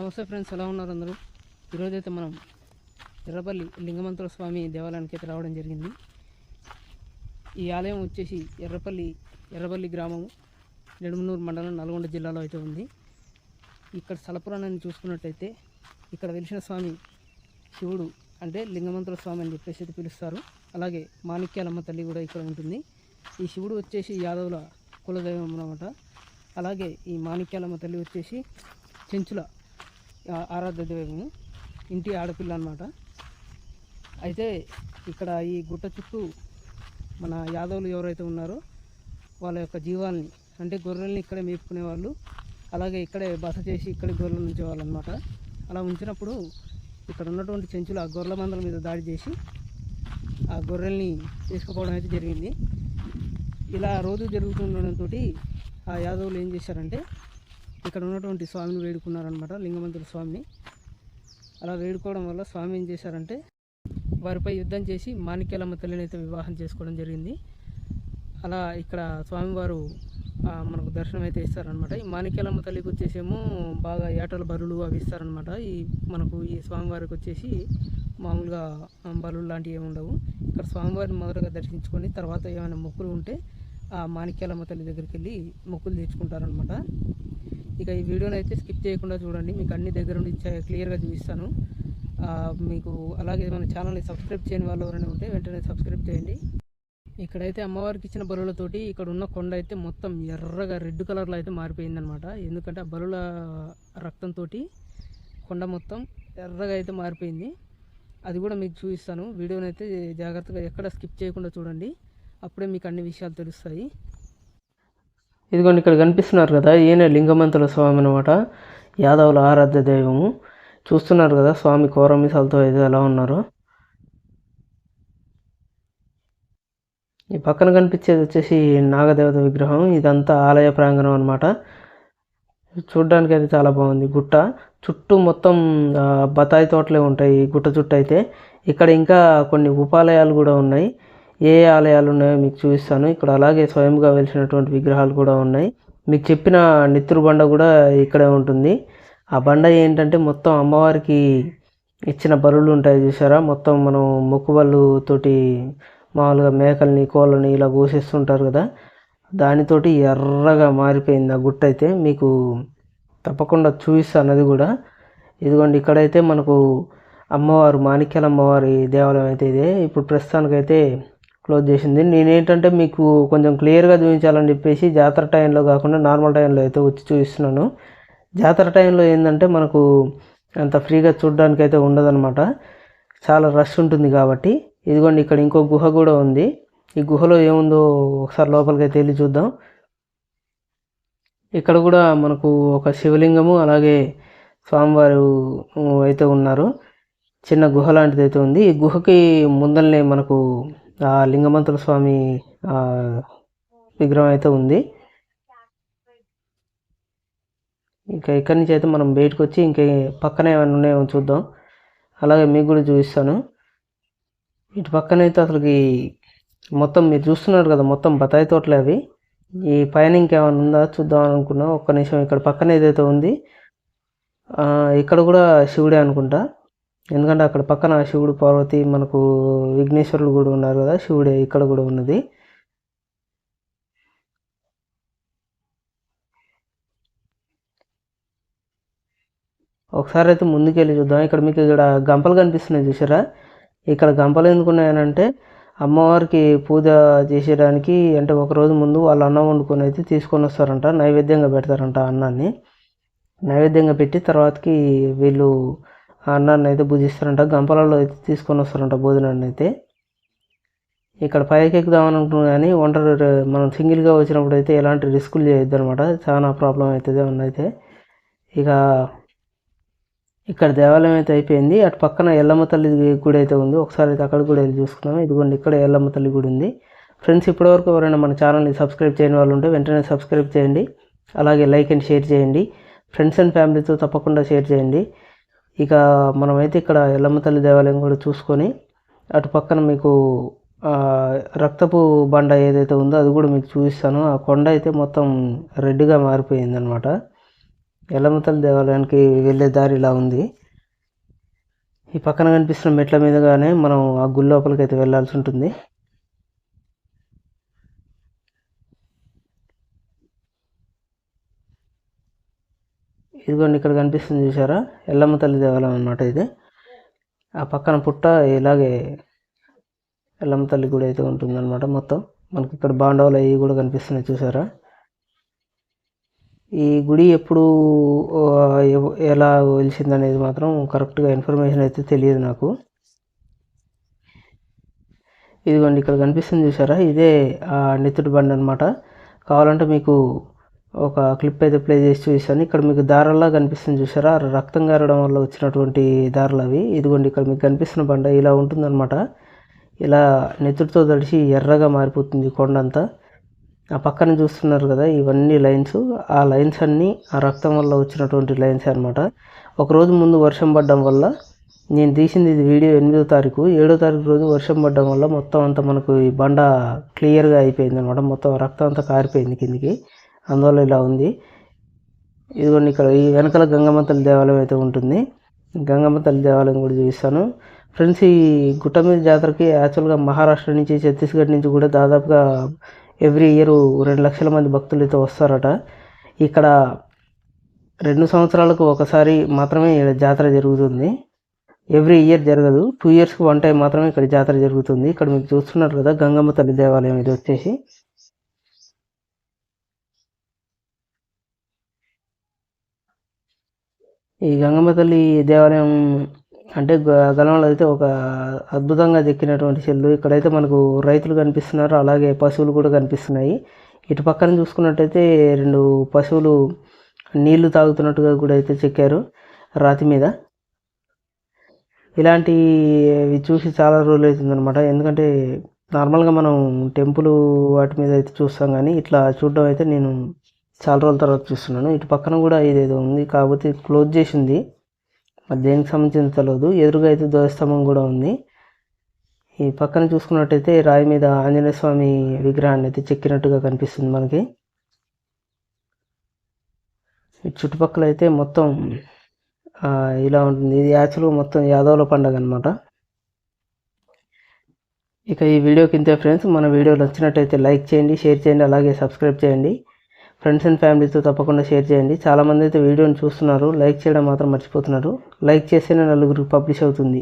నమస్తే ఫ్రెండ్స్ ఎలా ఉన్నారు అందరూ? ఈరోజైతే మనం ఎర్రపల్లి లింగమంతుల స్వామి దేవాలయానికి అయితే రావడం జరిగింది. ఈ ఆలయం వచ్చేసి ఎర్రపల్లి ఎర్రపల్లి గ్రామం నెడుమనూరు మండలం నల్గొండ జిల్లాలో అయితే ఉంది. ఇక్కడ స్థలపురాణాన్ని చూసుకున్నట్టయితే ఇక్కడ వెలిసిన స్వామి శివుడు అంటే లింగమంతుల స్వామి అని చెప్పేసి అయితే పిలుస్తారు. అలాగే మాణిక్యాలమ్మ తల్లి కూడా ఇక్కడ ఉంటుంది. ఈ శివుడు వచ్చేసి యాదవుల కులదైవం అన్నమాట. అలాగే ఈ మాణిక్యాలమ్మ తల్లి వచ్చేసి చెంచుల ఆరాధ్య దైవము ఇంటి ఆడపిల్ల అన్నమాట. అయితే ఇక్కడ ఈ గుట్ట చుట్టూ మన యాదవులు ఎవరైతే ఉన్నారో వాళ్ళ యొక్క జీవాల్ని అంటే గొర్రెల్ని ఇక్కడే మేపుకునే వాళ్ళు అలాగే ఇక్కడే బస చేసి ఇక్కడే గొర్రెలు ఉంచేవాళ్ళు అనమాట అలా ఉంచినప్పుడు ఇక్కడ ఉన్నటువంటి చెంచులు ఆ గొర్రెల మందల మీద దాడి చేసి ఆ గొర్రెల్ని తీసుకుపోవడం అయితే జరిగింది. ఇలా రోజు జరుగుతుండడంతో ఆ యాదవులు ఏం చేశారంటే ఇక్కడ ఉన్నటువంటి స్వామిని వేడుకున్నారనమాట లింగమంతుల స్వామిని. అలా వేడుకోవడం వల్ల స్వామి ఏం చేశారంటే వారిపై యుద్ధం చేసి మాణిక్యాలమ్మ తల్లిని అయితే వివాహం చేసుకోవడం జరిగింది. అలా ఇక్కడ స్వామివారు మనకు దర్శనం అయితే ఇస్తారనమాట ఈ మాణిక్యాలమ్మ తల్లికి వచ్చేసేమో బాగా ఏటల బరులు అవి ఇస్తారనమాట ఈ మనకు ఈ స్వామివారికి వచ్చేసి మామూలుగా ఆ, బలులు లాంటివి ఏమి ఉండవు. ఇక్కడ స్వామివారిని మొదటగా దర్శించుకొని తర్వాత ఏమైనా మొక్కులు ఉంటే ఆ మాణిక్యాలమ్మ తల్లి దగ్గరికి వెళ్ళి మొక్కులు తీర్చుకుంటారనమాట ఇక ఈ వీడియోని అయితే స్కిప్ చేయకుండా చూడండి. మీకు అన్ని దగ్గర నుండి క్లియర్గా చూపిస్తాను. మీకు అలాగే మన ఛానల్ని సబ్స్క్రైబ్ చేయని వాళ్ళు ఎవరైనా ఉంటే వెంటనే సబ్స్క్రైబ్ చేయండి. ఇక్కడైతే అమ్మవారికి ఇచ్చిన బలులతోటి ఇక్కడ ఉన్న కొండ అయితే మొత్తం ఎర్రగా రెడ్ కలర్లో అయితే మారిపోయిందనమాట ఎందుకంటే ఆ బలుల రక్తంతో కొండ మొత్తం ఎర్రగా అయితే మారిపోయింది. అది కూడా మీకు చూపిస్తాను. వీడియోని అయితే జాగ్రత్తగా ఎక్కడ స్కిప్ చేయకుండా చూడండి. అప్పుడే మీకు అన్ని విషయాలు తెలుస్తాయి. ఇదిగోండి ఇక్కడ కనిపిస్తున్నారు కదా ఈయన లింగమంతుల స్వామి అనమాట యాదవుల ఆరాధ్య దైవము. చూస్తున్నారు కదా స్వామి కోరమిసాలతో అయితే ఎలా ఉన్నారో. ఈ పక్కన కనిపించేది వచ్చేసి నాగదేవత విగ్రహం. ఇదంతా ఆలయ ప్రాంగణం అనమాట చూడ్డానికి అయితే చాలా బాగుంది. గుట్ట చుట్టూ మొత్తం బత్తాయి తోటలే ఉంటాయి ఈ గుట్ట చుట్టూ అయితే. ఇక్కడ ఇంకా కొన్ని ఉపాలయాలు కూడా ఉన్నాయి. ఏ ఆలయాలు ఉన్నాయో మీకు చూపిస్తాను. ఇక్కడ అలాగే స్వయంగా వెలిసినటువంటి విగ్రహాలు కూడా ఉన్నాయి. మీకు చెప్పిన నెత్తురు బండ కూడా ఇక్కడే ఉంటుంది. ఆ బండ ఏంటంటే మొత్తం అమ్మవారికి ఇచ్చిన బరువులు ఉంటాయి చూసారా మొత్తం మనం మొక్కుబళ్ళు తోటి మామూలుగా మేకల్ని కోళ్ళని ఇలా కోసేస్తుంటారు కదా. దానితోటి ఎర్రగా మారిపోయింది ఆ గుట్ట అయితే. మీకు తప్పకుండా చూపిస్తాను అది కూడా. ఇదిగోండి ఇక్కడైతే మనకు అమ్మవారు మాణిక్యాల అమ్మవారి దేవాలయం అయితే ఇదే. ఇప్పుడు ప్రస్తుతానికైతే క్లోజ్ చేసింది. నేనేంటంటే మీకు కొంచెం క్లియర్గా చూపించాలని చెప్పేసి జాతర టైంలో కాకుండా నార్మల్ టైంలో అయితే వచ్చి చూపిస్తున్నాను. జాతర టైంలో ఏంటంటే మనకు అంత ఫ్రీగా చూడడానికి అయితే ఉండదన్నమాట. చాలా రష్ ఉంటుంది కాబట్టి. ఇదిగోండి ఇక్కడ ఇంకో గుహ కూడా ఉంది. ఈ గుహలో ఏముందో ఒకసారి లోపలికి అయితే వెళ్ళి చూద్దాం. ఇక్కడ కూడా మనకు ఒక శివలింగము అలాగే స్వామివారు అయితే ఉన్నారు. చిన్న గుహ లాంటిది అయితే ఉంది. ఈ గుహకి ముందల్నే మనకు లింగమంతుల స్వామి విగ్రహం అయితే ఉంది. ఇంకా ఇక్కడి నుంచి అయితే మనం బయటకు వచ్చి ఇంకా పక్కన ఏమైనా ఉన్నాయో చూద్దాం. అలాగే మీకు కూడా చూపిస్తాను. ఇటు పక్కన అయితే అసలుకి మొత్తం మీరు చూస్తున్నారు కదా మొత్తం బత్తాయి తోటలే అవి. ఈ పైన ఇంకేమైనా ఉందా చూద్దాం అనుకున్నా. ఒక్క నిమిషం ఇక్కడ పక్కన ఏదైతే ఉంది ఇక్కడ కూడా శివుడే అనుకుంటా. ఎందుకంటే అక్కడ పక్కన శివుడు పార్వతి మనకు విఘ్నేశ్వరుడు కూడా ఉన్నారు కదా శివుడే ఇక్కడ కూడా ఉన్నది. ఒకసారి అయితే ముందుకెళ్ళి చూద్దాం. ఇక్కడ మీకు ఇక్కడ గంపలు కనిపిస్తున్నాయి చూసారా ఇక్కడ గంపలు ఎందుకున్నాయనంటే అమ్మవారికి పూజ చేసేయడానికి అంటే ఒక రోజు ముందు వాళ్ళు అన్నం వండుకొని అయితే తీసుకొని వస్తారంట నైవేద్యంగా పెడతారంట అన్నాన్ని. నైవేద్యంగా పెట్టి తర్వాతకి వీళ్ళు ఆ అన్నాన్ని అయితే భుజిస్తారంట. గంపలలో అయితే తీసుకొని వస్తారంట భోజనాన్ని అయితే. ఇక్కడ పైకి ఎక్కుదామని అనుకున్నాం కానీ ఒంటరి మనం సింగిల్గా వచ్చినప్పుడు అయితే ఎలాంటి రిస్కులు చేయొద్దు అనమాట చాలా ప్రాబ్లం అవుతుంది ఏమన్నా అయితే. ఇక ఇక్కడ దేవాలయం అయితే అయిపోయింది. అటు పక్కన ఎల్లమ్మ తల్లి గుడి అయితే ఉంది. ఒకసారి అయితే అక్కడ కూడా వెళ్ళి చూసుకున్నాం ఇదిగోండి ఇక్కడ ఎల్లమ్మ తల్లి గుడి ఉంది. ఫ్రెండ్స్ ఇప్పటివరకు ఎవరైనా మన ఛానల్ని సబ్స్క్రైబ్ చేయని వాళ్ళు ఉంటే వెంటనే సబ్స్క్రైబ్ చేయండి. అలాగే లైక్ అండ్ షేర్ చేయండి. ఫ్రెండ్స్ అండ్ ఫ్యామిలీతో తప్పకుండా షేర్ చేయండి. ఇక మనమైతే ఇక్కడ ఎల్లమ్మ తల్లి దేవాలయం కూడా చూసుకొని అటు పక్కన మీకు రక్తపు బండ ఏదైతే ఉందో అది కూడా మీకు చూపిస్తాను. ఆ కొండ అయితే మొత్తం రెడ్గా మారిపోయింది అనమాట ఎల్లమ్మతల్లి దేవాలయానికి వెళ్ళే దారి ఇలా ఉంది. ఈ పక్కన కనిపిస్తున్న మెట్ల మీదుగానే మనం ఆ గుడి లోపలికి అయితే వెళ్ళాల్సి ఉంటుంది. ఇదిగోండి ఇక్కడ కనిపిస్తుంది చూసారా ఎల్లమ్మ తల్లి దేవాలయం అనమాట ఇది. ఆ పక్కన పుట్ట ఇలాగే ఎల్లమ్మ తల్లి గుడి అయితే ఉంటుందన్నమాట మొత్తం. మనకి ఇక్కడ బాండవులు అవి కూడా కనిపిస్తున్నాయి చూసారా ఈ గుడి ఎప్పుడు ఎలా వెలిసింది అనేది మాత్రం కరెక్ట్గా ఇన్ఫర్మేషన్ అయితే తెలియదు నాకు. ఇదిగోండి ఇక్కడ కనిపిస్తుంది చూసారా ఇదే ఆ నెత్తుడి బండి అనమాట కావాలంటే మీకు ఒక క్లిప్ అయితే ప్లే చేసి చూపిస్తాను ఇక్కడ మీకు దారాల్లా కనిపిస్తుంది చూసారా ఆ రక్తం గారడం వల్ల వచ్చినటువంటి దారాలు అవి. ఇదిగోండి ఇక్కడ మీకు కనిపిస్తున్న బండ ఇలా ఉంటుందన్నమాట. ఇలా నెత్తుడితో తడిసి ఎర్రగా మారిపోతుంది కొండంతా. ఆ పక్కన చూస్తున్నారు కదా ఇవన్నీ లైన్స్. ఆ లైన్స్ అన్నీ ఆ రక్తం వల్ల వచ్చినటువంటి లైన్స్ అనమాట ఒకరోజు ముందు వర్షం పడడం వల్ల నేను తీసింది ఇది వీడియో ఎనిమిదో తారీఖు. ఏడో తారీఖు రోజు వర్షం పడడం వల్ల మొత్తం అంతా మనకు ఈ బండ క్లియర్గా అయిపోయింది అనమాట మొత్తం రక్తం అంతా కారిపోయింది కిందికి. అందువల్ల ఇలా ఉంది. ఇదిగోండి ఇక్కడ ఈ వెనకాల గంగమ్మ తల్లి దేవాలయం అయితే ఉంటుంది. గంగమ్మ తల్లి దేవాలయం కూడా చూపిస్తాను. ఫ్రెండ్స్ ఈ గుట్ట మీద జాతరకి యాక్చువల్గా మహారాష్ట్ర నుంచి ఛత్తీస్గఢ్ నుంచి కూడా దాదాపుగా ఎవ్రీ ఇయర్ రెండు లక్షల మంది భక్తులు అయితే వస్తారట. ఇక్కడ రెండు సంవత్సరాలకు ఒకసారి మాత్రమే ఇక్కడ జాతర జరుగుతుంది. ఎవ్రీ ఇయర్ జరగదు. టూ ఇయర్స్కి వన్ టైం మాత్రమే ఇక్కడ జాతర జరుగుతుంది. ఇక్కడ మీకు చూస్తున్నారు కదా గంగమ్మ తల్లి దేవాలయం ఇది వచ్చేసి. ఈ గంగమ్మ తల్లి దేవాలయం అంటే గ- గలంలో అయితే ఒక అద్భుతంగా చెక్కినటువంటి చెల్లు. ఇక్కడైతే మనకు రైతులు కనిపిస్తున్నారు అలాగే పశువులు కూడా కనిపిస్తున్నాయి. ఇటు పక్కన చూసుకున్నట్టయితే రెండు పశువులు నీళ్ళు తాగుతున్నట్టుగా కూడా అయితే చెక్కారు రాతి మీద. ఇలాంటివి చూసి చాలా రోజులు అవుతుందనమాట ఎందుకంటే నార్మల్గా మనం టెంపుల్ వాటి మీద అయితే చూస్తాం కానీ ఇట్లా చూడడం అయితే నేను చాలా రోజుల తర్వాత చూస్తున్నాను. ఇటు పక్కన కూడా ఇదేదో ఉంది. కాకపోతే క్లోజ్ చేసింది. మరి దేనికి సంబంధించిన తెలియదు ఎదురుగా అయితే ధ్వజస్తంభం కూడా ఉంది. ఈ పక్కన చూసుకున్నట్టయితే రాయి మీద ఆంజనేయ స్వామి విగ్రహాన్ని అయితే చెక్కినట్టుగా కనిపిస్తుంది మనకి. ఈ చుట్టుపక్కల అయితే మొత్తం ఇలా ఉంటుంది. ఇది యాక్చువల్గా మొత్తం యాదవుల పండగ అనమాట ఇక ఈ వీడియోకి ఇంతే ఫ్రెండ్స్. మన వీడియో నచ్చినట్టయితే లైక్ చేయండి షేర్ చేయండి అలాగే సబ్స్క్రైబ్ చేయండి. ఫ్రెండ్స్ అండ్ ఫ్యామిలీతో తప్పకుండా షేర్ చేయండి. చాలామంది అయితే వీడియోని చూస్తున్నారు. లైక్ చేయడం మాత్రం మర్చిపోతున్నారు. లైక్ చేస్తేనే నలుగురికి పబ్లిష్ అవుతుంది.